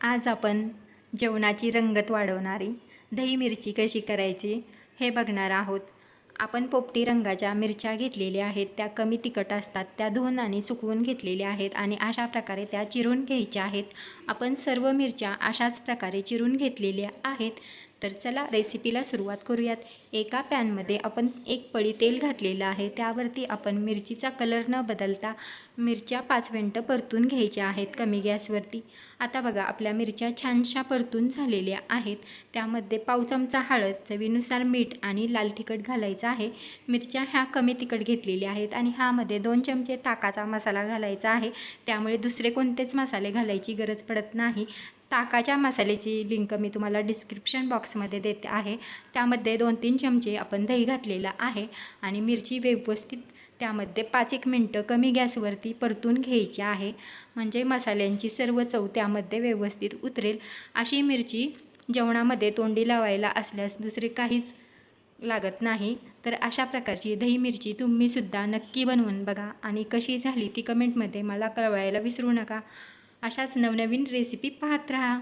आज आपण जेवणाची रंगत वाढवणारी दही मिरची कशी करायची हे बघणार आहोत. आपण पोपटी रंगाच्या मिरच्या घेतलेल्या आहेत त्या कमी तिखट असतात त्या धुवून आणि सुकवून घेतलेल्या आहेत आणि अशा प्रकारे त्या चिरून घ्यायच्या आहेत. आपण सर्व मिरच्या अशाच प्रकारे चिरून घेतलेल्या आहेत. तर चला रेसिपीला सुरुवात करूयात. एका पॅनमध्ये आपण एक पळी तेल घातलेलं आहे. त्यावरती आपण मिरचीचा कलर न बदलता मिरच्या पाच मिनटं परतून घ्यायच्या आहेत कमी गॅसवरती. आता बघा आपल्या मिरच्या छानशा परतून झालेल्या आहेत. त्यामध्ये पाव चमचा हळद चवीनुसार मीठ आणि लाल तिखट घालायचं आहे. मिरच्या ह्या कमी तिखट घेतलेल्या आहेत आणि ह्यामध्ये दोन चमचे ताकाचा मसाला घालायचा आहे. त्यामुळे दुसरे कोणतेच मसाले घालायची गरज पडत नाही. ताकाच्या मसाल्याची लिंक मी तुम्हाला डिस्क्रिप्शन बॉक्समध्ये देते आहे. त्यामध्ये दोन तीन चमचे आपण दही घातलेलं आहे आणि मिरची व्यवस्थित त्यामध्ये पाच एक मिनटं कमी गॅसवरती परतून घ्यायची आहे. म्हणजे मसाल्यांची सर्व चव त्यामध्ये व्यवस्थित उतरेल. अशी मिरची जेवणामध्ये तोंडी लावायला असल्यास दुसरे काहीच लागत नाही. तर अशा प्रकारची दही मिरची तुम्हीसुद्धा नक्की बनवून बघा आणि कशी झाली ती कमेंटमध्ये मला कळवायला विसरू नका. अशाच नवनवीन रेसिपी पाहत राहा.